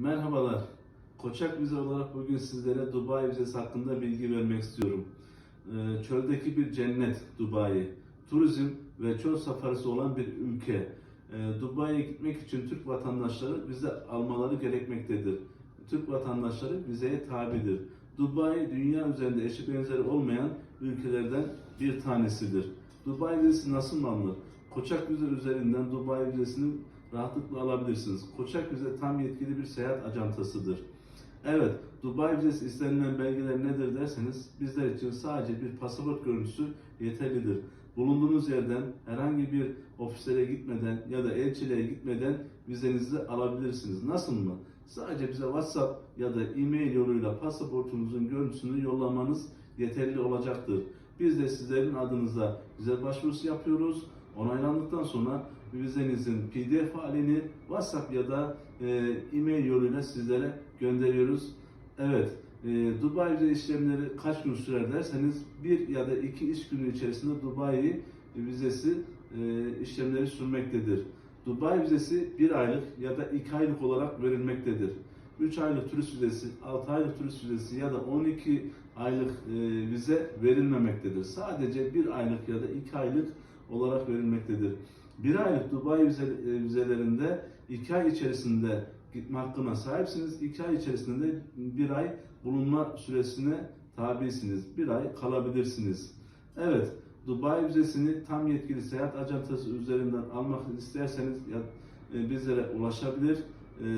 Merhabalar. Koçak vize olarak bugün sizlere Dubai vizesi hakkında bilgi vermek istiyorum. Ee, Çöldeki bir cennet Dubai. Turizm ve çöl safarisi olan bir ülke. Ee, Dubai'ye gitmek için Türk vatandaşları vize almaları gerekmektedir. Türk vatandaşları vizeye tabidir. Dubai dünya üzerinde eşi benzeri olmayan ülkelerden bir tanesidir. Dubai vizesi nasıl alınır? Koçak vize üzerinden Dubai vizesini rahatlıkla alabilirsiniz. Koçak vize tam yetkili bir seyahat ajantasıdır. Evet, Dubai vizesi istenilen belgeler nedir derseniz bizler için sadece bir pasaport görüntüsü yeterlidir. Bulunduğunuz yerden herhangi bir ofislere gitmeden ya da elçiliğe gitmeden vizenizi alabilirsiniz. Nasıl mı? Sadece bize WhatsApp ya da e-mail yoluyla pasaportunuzun görüntüsünü yollamanız yeterli olacaktır. Biz de sizlerin adınıza vize başvurusu yapıyoruz. Onaylandıktan sonra vizenizin PDF halini WhatsApp ya da e, e-mail yoluyla sizlere gönderiyoruz. Evet, e, Dubai vize işlemleri kaç gün sürer derseniz bir ya da iki iş günü içerisinde Dubai vizesi e, işlemleri sürmektedir. Dubai vizesi bir aylık ya da iki aylık olarak verilmektedir. 3 aylık turist vizesi, 6 aylık turist vizesi ya da 12 aylık e, vize verilmemektedir. Sadece bir aylık ya da iki aylık olarak verilmektedir. Bir aylık Dubai e, vizelerinde iki ay içerisinde gitme hakkına sahipsiniz. İki ay içerisinde bir ay bulunma süresine tabisiniz. Bir ay kalabilirsiniz. Evet, Dubai vizesini tam yetkili seyahat acentası üzerinden almak isterseniz e, bizlere ulaşabilir. E,